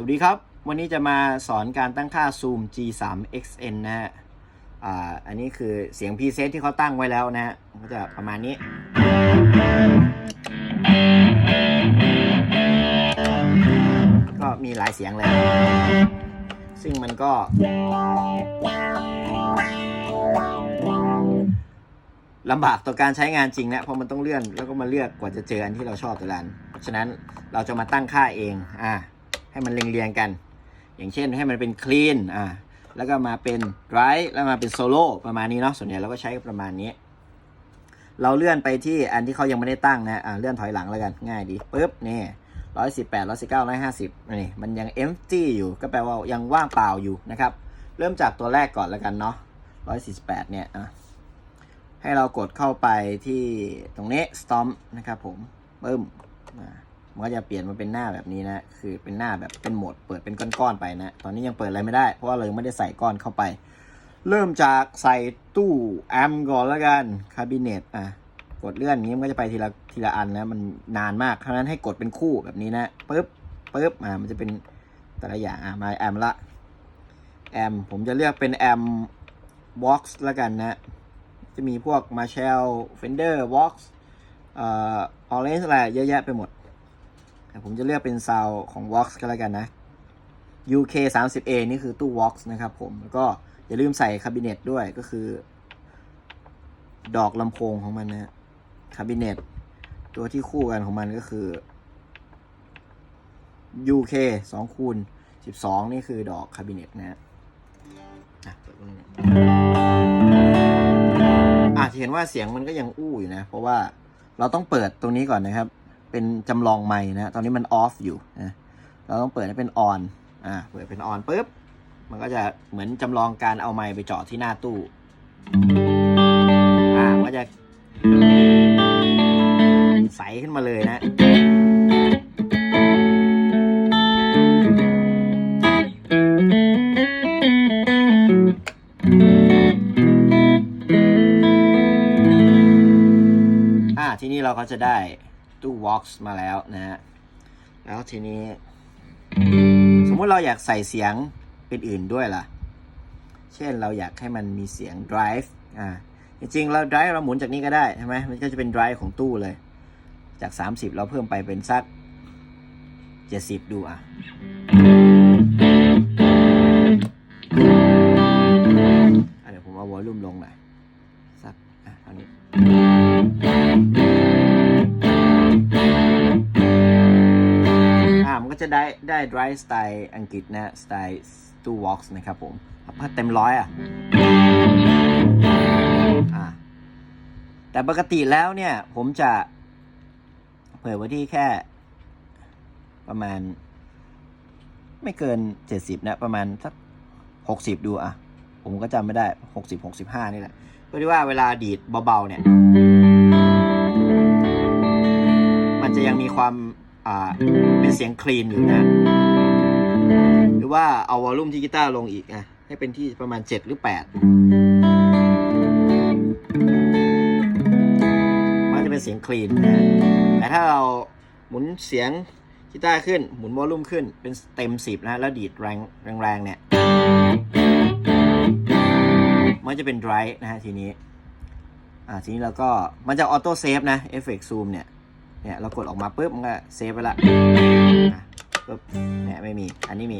สวัสดีครับ วันนี้จะมาสอนการตั้งค่า Zoom G3XN นะฮะอ่าอันนี้คือเสียงพรีเซตที่เขาตั้งไว้แล้วนะฮะก็จะประมาณนี้ ก็มีหลายเสียงเลย ซึ่งมันก็ ลำบากต่อการใช้งานจริงนะ เพราะมันต้องเลื่อนแล้วก็มาเลือกกว่าจะเจออันที่เราชอบแต่ละอันเพราะฉะนั้นเราจะมาตั้งค่าเอง อ่า ให้มันเรียงๆกัน อย่างเช่นให้มันเป็น clean อ่าแล้วก็มาเป็น dry แล้วมาเป็น solo ประมาณนี้เนาะส่วนใหญ่เราก็ใช้ประมาณนี้ เราเลื่อนไปที่อันที่เขายังไม่ได้ตั้งนะอ่าเลื่อนถอยหลังแล้วกันง่ายดีปุ๊บนี่ร้อยสิบแปดร้อยสิบเก้าร้อยห้าสิบนี่มันยัง empty อยู่ก็แปลว่ายังว่างเปล่าอยู่นะครับ เริ่มจากตัวแรกก่อนแล้วกันเนาะร้อยสี่สิบแปดเนี่ยอะให้เรากดเข้าไปที่ตรงนี้ stomp นะครับผมปึ้มอ่า มันก็จะเปลี่ยนมาเป็นหน้าแบบนี้นะ คือเป็นหน้าแบบเป็นโหมดเปิดเป็นก้อนๆไปนะ ตอนนี้ยังเปิดอะไรไม่ได้ เพราะว่าเรายังไม่ได้ใส่ก้อนเข้าไป เริ่มจากใส่ตู้แอมก่อนแล้วกันคาบิเนตอะ กดเลื่อนนี้มันก็จะไปทีละทีละอันนะ มันนานมากเพราะฉะนั้นให้กดเป็นคู่แบบนี้นะปึ๊บปึ๊บอ่ามันจะเป็นแต่ละอย่างอะมาแอมละแอมผมจะเลือกเป็นแอม box แล้วกันนะ จะมีพวก Marshall Fender Vox เอ่อ Orange อะไรเยอะแยะไปหมด ผมจะเลือกเป็นซาวของ Vox ก็แล้วกันนะ UK 3 0 A นี่คือตู้ Vox นะครับผม แล้วก็อย่าลืมใส่คาบิเนตด้วยก็คือ ดอกลำโพงของมันนะคาบิเนตตัวที่คู่กันของมันก็คือ UK 2คูณ12 นี่คือดอกคาบิเนตนะฮะอะเปิดตรงนี้อาจจะเห็นว่าเสียงมันก็ยังอู้อยู่นะ เพราะว่าเราต้องเปิดตรงนี้ก่อนนะครับ เป็นจำลองไม้นะ ตอนนี้มันออฟอยู่นะเราต้องเปิดให้เป็นออนอ่าเปิดเป็นออนปุ๊บมันก็จะเหมือนจำลองการเอาไม้ไปเจาะที่หน้าตู้อ่ามันก็จะใสขึ้นมาเลยนะอ่าทีนี้เราก็จะได้ ตู้ Vox มาแล้วนะฮะ แล้วทีนี้ สมมุติเราอยากใส่เสียงเป็นอื่นด้วยล่ะ เช่นเราอยากให้มันมีเสียง drive อ่า จริงๆ เรา drive เราหมุนจากนี้ก็ได้ใช่ไหมมันก็จะเป็น drive ของตู้เลย จาก 30 เราเพิ่มไปเป็นสัก 70 ดูอะอะเดี๋ยวผมเอาวอลลุ่มลงหน่อยสักอะเท่านี้ ได้ด้ dry สไตล์อังกฤษนะสไตล์ตู้ Vox นะครับผมพัดเต็มร้อยอะอ่าแต่ปกติแล้วเนี่ย ผมจะเปิดไว้ที่แค่ประมาณ ไม่เกิน70นะ ประมาณสัก60ดูอะ ผมก็จำไม่ได้60 65นี่แหละเพื่อที่ว่าเวลาดีดเบาๆเนี่ย มันจะยังมีความ เป็นเสียงคลีนอยู่นะ หรือว่าเอาวอลลุ่มที่กีตาร์ลงอีกอะให้เป็นที่ประมาณ 7 หรือ 8 มันจะเป็นเสียงคลีนนะ แต่ถ้าเราหมุนเสียงกีตาร์ขึ้น หมุนวอลลุ่มขึ้นเป็นเต็ม 10 นะ แล้วดีดแรงแรงๆเนี่ย มันจะเป็น dry นะฮะทีนี้ อ่าทีนี้เราก็มันจะออโต้เซฟนะเอฟเฟกซูมเนี่ย เนี่ยเรากดออกมาปุ๊บมันก็เซฟไปละปุ๊บเนี่ยไม่มี อันนี้มี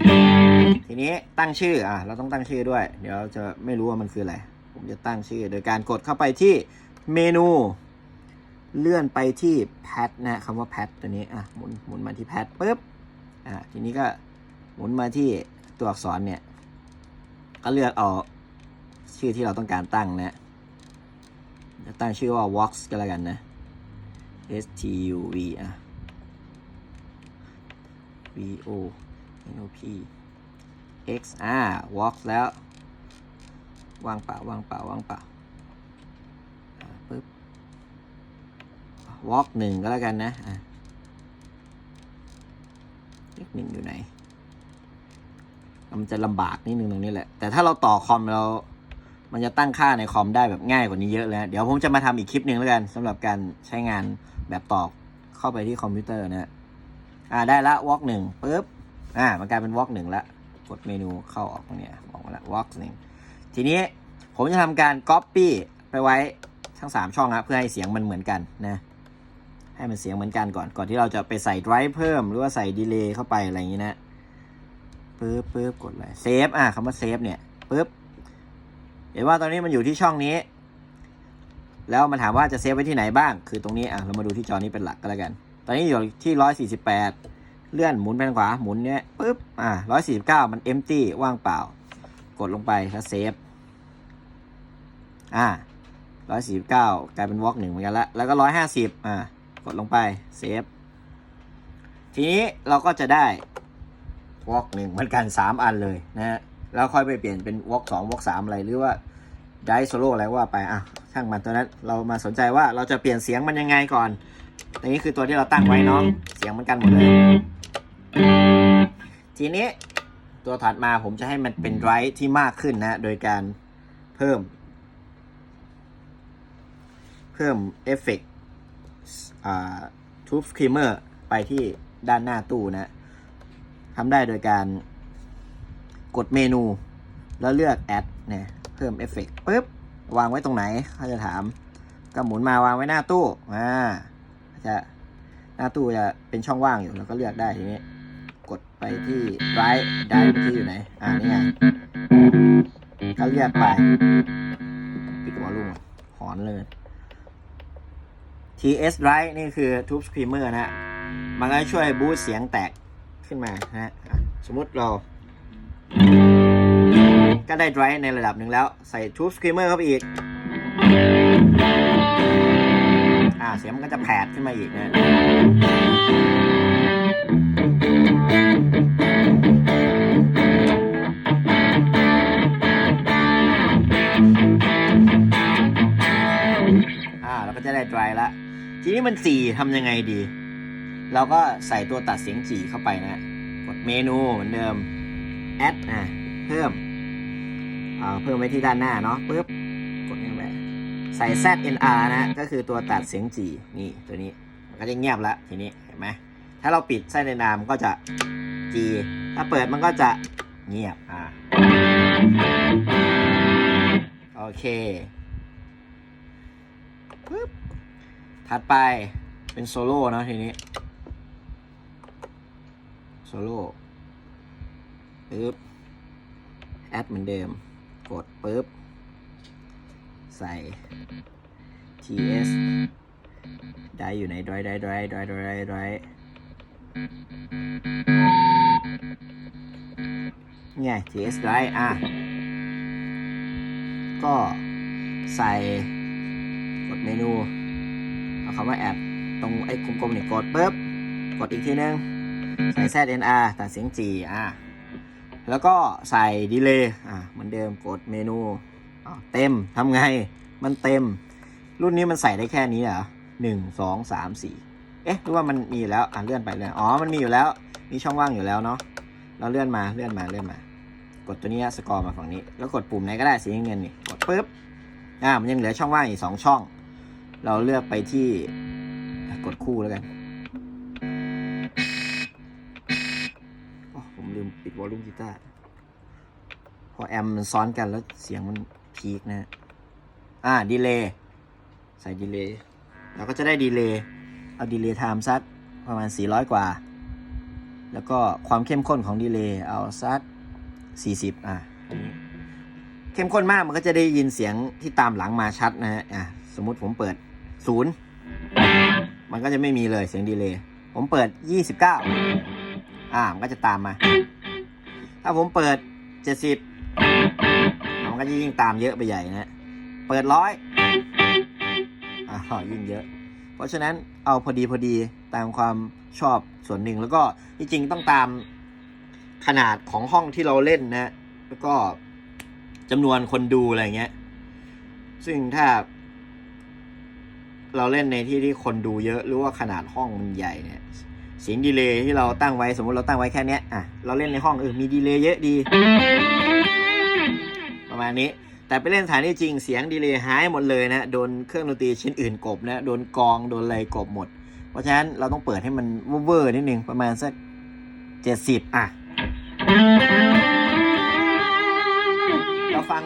ทีนี้ตั้งชื่ออะเราต้องตั้งชื่อด้วย เดี๋ยวเราจะไม่รู้ว่ามันคืออะไร ผมจะตั้งชื่อ โดยการกดเข้าไปที่เมนู เลื่อนไปที่แพทนะคำว่าแพทตัวนี้อะหมุนหมุนมาที่แพทปุ๊บอะทีนี้ก็หมุนมาที่ตัวอักษรเนี่ย ก็เลือกเอาชื่อที่เราต้องการตั้งนะจะตั้งชื่อว่า Vox ก็แล้วกันนะ S T U V อะ V O N O P X อ่า Vox แล้ว ว่างเปล่า ว่างเปล่า ว่างเปล่าปึ๊บ Vox หนึ่งก็แล้วกันนะอะเลขหนึ่งอยู่ไหน มันจะลำบากนิดนึงตรงนี้แหละ แต่ถ้าเราต่อคอมเรา มันจะตั้งค่าในคอมได้แบบง่ายกว่านี้เยอะเลยเดี๋ยวผมจะมาทำอีกคลิปหนึ่งแล้วกันสำหรับการใช้งานแบบต่อเข้าไปที่คอมพิวเตอร์นะฮะอ่าได้ละวอล์กหนึ่งปุ๊บอ่ามันกลายเป็นวอล์กหนึ่งละกดเมนูเข้าออกตรงเนี้ยออกมาละวอล์กหนึ่งทีนี้ผมจะทำการ Copy ไปไว้ทั้ง 3 ช่องนะเพื่อให้เสียงมันเหมือนกันนะ ให้มันเสียงเหมือนกันก่อนก่อนที่เราจะไปใส่ drive เพิ่ม หรือว่าใส่ดีเลย์เข้าไปอะไรอย่างนี้นะปึ๊บปึ๊บกดเลยเซฟอะคำว่าเซฟเนี่ยปึ๊บ เห็นว่าตอนนี้มันอยู่ที่ช่องนี้ แล้วมันถามว่าจะเซฟไว้ที่ไหนบ้าง คือตรงนี้อะเรามาดูที่จอนี้เป็นหลักก็แล้วกัน ตอนนี้อยู่ที่ 148 เลื่อนหมุนไปทางขวาหมุนเนี้ยปึ๊บอะ149 มัน empty ว่างเปล่า กดลงไปแล้วเซฟอ่า149 กลายเป็นวอล์กหนึ่งเหมือนกันละแล้วก็ 150 อ่ากดลงไปเซฟทีนี้เราก็จะได้วอล์กหนึ่งเหมือนกัน 3 อันเลยนะฮะ แล้วค่อยไปเปลี่ยนเป็นวอล์กสองวอล์กสามอะไรหรือว่าไดโซโล่อะไรว่าไปอะช่างมันตัวนั้นเรามาสนใจว่าเราจะเปลี่ยนเสียงมันยังไงก่อนอันนี้คือตัวที่เราตั้งไว้เนาะเสียงเหมือนกันหมดเลย ทีนี้ตัวถัดมาผมจะให้มันเป็นไรท์ที่มากขึ้นนะ โดยการเพิ่ม เพิ่มเอฟเฟกต์อ่าทูบสครีมเมอร์ไปที่ด้านหน้าตู้นะทำได้โดยการ กดเมนู แล้วเลือกแอดเนี่ยเพิ่มเอฟเฟกต์ปุ๊บวางไว้ตรงไหนเขาจะถาม ก็หมุนมาวางไว้หน้าตู้อ่าจะหน้าตู้จะเป็นช่องว่างอยู่แล้วก็เลือกได้ทีนี้ กดไปที่ไรได้ที่อยู่ไหน อ่านี่ไงก็เลือกไปปิดวอลลุ่มหอนเลย TS Right นี่คือ Tube Screamer นะฮะมันก็ช่วยบูสต์เสียงแตกขึ้นมานะฮะสมมติเรา ก็ได้ Right ในระดับหนึ่งแล้ว ใส่ Tube Screamer เข้าไปอีก อ่า เสียงมันก็จะแผดขึ้นมาอีกนะอ่าเราก็จะได้ dry ละ ทีนี้มันจีทำยังไงดี เราก็ใส่ตัวตัดเสียงจีเข้าไปนะ กดเมนูเหมือนเดิม add อะเพิ่มเอ่าเพิ่มไว้ที่ด้านหน้าเนาะปุ๊บกดนี่ไปใส่ ZNR นะก็คือตัวตัดเสียงจีนี่ตัวนี้มันก็จะเงียบละทีนี้เห็นไหมถ้าเราปิด ZNR มันก็จะจีถ้าเปิดมันก็จะเงียบอ่าโอเคปึ๊บถัดไปเป็นโซโล่เนอะทีนี้โซโล่ ปึ๊บแอดเหมือนเดิม กดปึ๊บ ใส่ ts ได้อยู่ใน dry dry dry dry dry dry เนี่ย ts dry อะ ก็ใส่กดเมนู เอาคำว่าแอดตรงไอ้กลมๆนี่กดปุ๊บ กดอีกทีนึง ใส่ ZNR ตัดเสียงจีอะ แล้วก็ใส่ดีเลย์อะเหมือนเดิมกดเมนูเต็มทำไง มันเต็ม รุ่นนี้มันใส่ได้แค่นี้เหรอหนึ่งสองสามสี่เอ๊ะหรือว่ามันมีอยู่แล้วอะเลื่อนไปเลื่อนอ๋อมันมีอยู่แล้ว มีช่องว่างอยู่แล้วเนาะเราเลื่อนมาเลื่อนมาเลื่อนมา กดตัวนี้สกอร์มาฝั่งนี้ แล้วกดปุ่มไหนก็ได้สีเงินนี่กดปุ๊บอ่ามันยังเหลือช่องว่างอีกสองช่อง เราเลือกไปที่กดคู่แล้วกันผมลืมปิดวอลลุ่มกีตาร์ พอแอมมันซ้อนกันแล้วเสียงมันพีคนะอ่าดีเลย์ใส่ดีเลย์เราก็จะได้ดีเลย์เอาดีเลย์ไทม์สักประมาณ 400 กว่า แล้วก็ความเข้มข้นของดีเลย์เอาสัก40 อะอันนี้เข้มข้นมากมันก็จะได้ยินเสียงที่ตามหลังมาชัดนะฮะอะสมมุติผมเปิดศูนย์มันก็จะไม่มีเลยเสียงดีเลย์ผมเปิดยี่สิบเก้าอ่ามันก็จะตามมา ถ้าผมเปิดเจ็ดสิบ มันก็จะยิ่งตามเยอะไปใหญ่นะเปิดร้อยอ่ายิ่งเยอะ เพราะฉะนั้นเอาพอดีพอดีตามความชอบส่วนหนึ่งแล้วก็จริงๆต้องตามขนาดของห้องที่เราเล่นนะ แล้วก็จำนวนคนดูอะไรเงี้ย ซึ่งถ้า เราเล่นในที่ที่คนดูเยอะ หรือว่าขนาดห้องมันใหญ่เนี่ยเสียงดีเลย์ที่เราตั้งไว้สมมติเราตั้งไว้แค่เนี้ยอะเราเล่นในห้องเออมีดีเลย์เยอะดี ประมาณนี้ แต่ไปเล่นสถานที่จริงเสียงดีเลย์หายหมดเลยนะโดนเครื่องดนตรีชิ้นอื่นกบนะโดนกองโดนอะไรกบหมด เพราะฉะนั้นเราต้องเปิดให้มันเวอร์นิดนึงประมาณสักเจ็ดสิบอะเราฟัง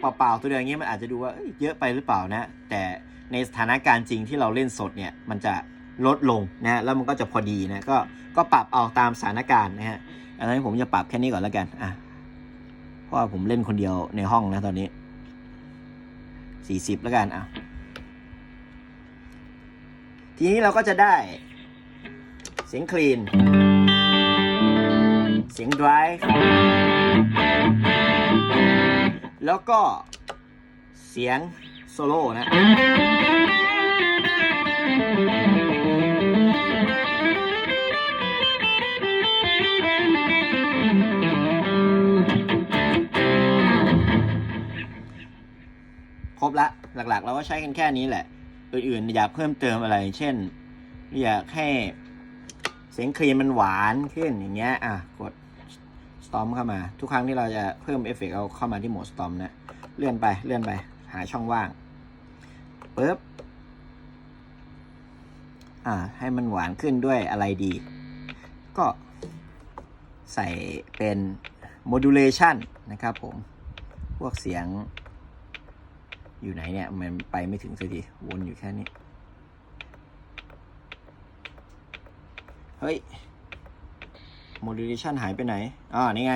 เปล่าๆตัวเดียวอย่างนี้มันอาจจะดูว่าเยอะไปหรือเปล่านะ แต่ในสถานการณ์จริงที่เราเล่นสดเนี่ยมันจะลดลงนะแล้วมันก็จะพอดีนะก็ก็ปรับเอาตามสถานการณ์นะฮะอันนั้นผมจะปรับแค่นี้ก่อนแล้วกันอะ ว่าผมเล่นคนเดียวในห้องนะตอนนี้สี่สิบแล้วกันอะ ทีนี้เราก็จะได้ เสียงคลีน เสียง drive แล้วก็เสียงโซโล่นะ รบละ หลักๆ เราก็ใช้กันแค่นี้แหละ อื่นๆ อยากเพิ่มเติมอะไร เช่น อยากให้เสียงคลีนมันหวานขึ้นอย่างเงี้ย อะ กดสตอมเข้ามา ทุกครั้งที่เราจะเพิ่มเอฟเฟกต์เอาเข้ามาที่โหมดสตอมนะ เลื่อนไป เลื่อนไป หาช่องว่างปึ๊บ อ่า ให้มันหวานขึ้นด้วยอะไรดี ก็ใส่เป็น modulation นะครับผม พวกเสียง อยู่ไหนเนี่ย มันไปไม่ถึงสักทีวนอยู่แค่นี้ เฮ้ย modulation หายไปไหนอ๋อนี่ไง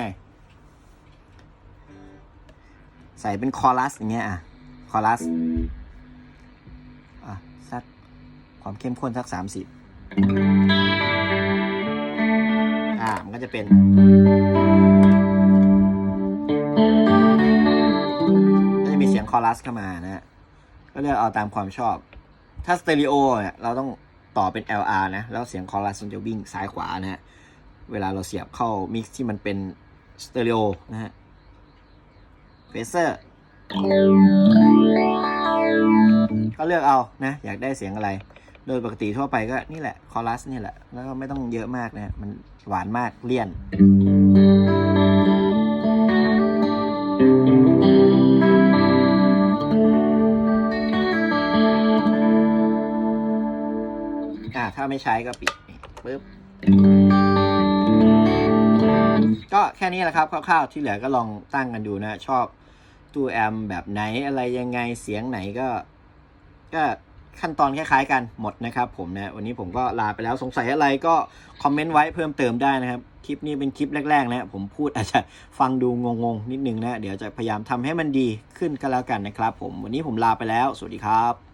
ใส่เป็นคอรัสอย่างเงี้ยอะคอรัสอะสักความเข้มข้นสักสามสิบอ่ามันก็จะเป็น คอรัสเข้ามานะฮะก็เลือกเอาตามความชอบ ถ้าสเตอริโอเนี่ยเราต้องต่อเป็น LR นะ แล้วเสียงคอรัสมันจะวิ่งซ้ายขวานะฮะ เวลาเราเสียบเข้ามิกซ์ที่มันเป็นสเตอริโอนะฮะเฟเซอร์ก็เลือกเอานะ อยากได้เสียงอะไร โดยปกติทั่วไปก็นี่แหละคอรัสนี่แหละ แล้วก็ไม่ต้องเยอะมากนะฮะมันหวานมากเลี่ยน ถ้าไม่ใช้ก็ปิดปึ๊บก็แค่นี้แหละครับคร่าวๆที่เหลือก็ลองตั้งกันดูนะ ชอบตู้แอมแบบไหนอะไรยังไงเสียงไหนก็ ก็ขั้นตอนคล้ายๆกันหมดนะครับผมนะวันนี้ผมก็ลาไปแล้วสงสัยอะไรก็คอมเมนต์ไว้เพิ่มเติมได้นะครับ คลิปนี้เป็นคลิปแรกๆนะผมพูดอาจจะฟังดูงงๆ นิดนึงนะ เดี๋ยวจะพยายามทำให้มันดีขึ้นก็แล้วกันนะครับผมวันนี้ผมลาไปแล้ว สวัสดีครับ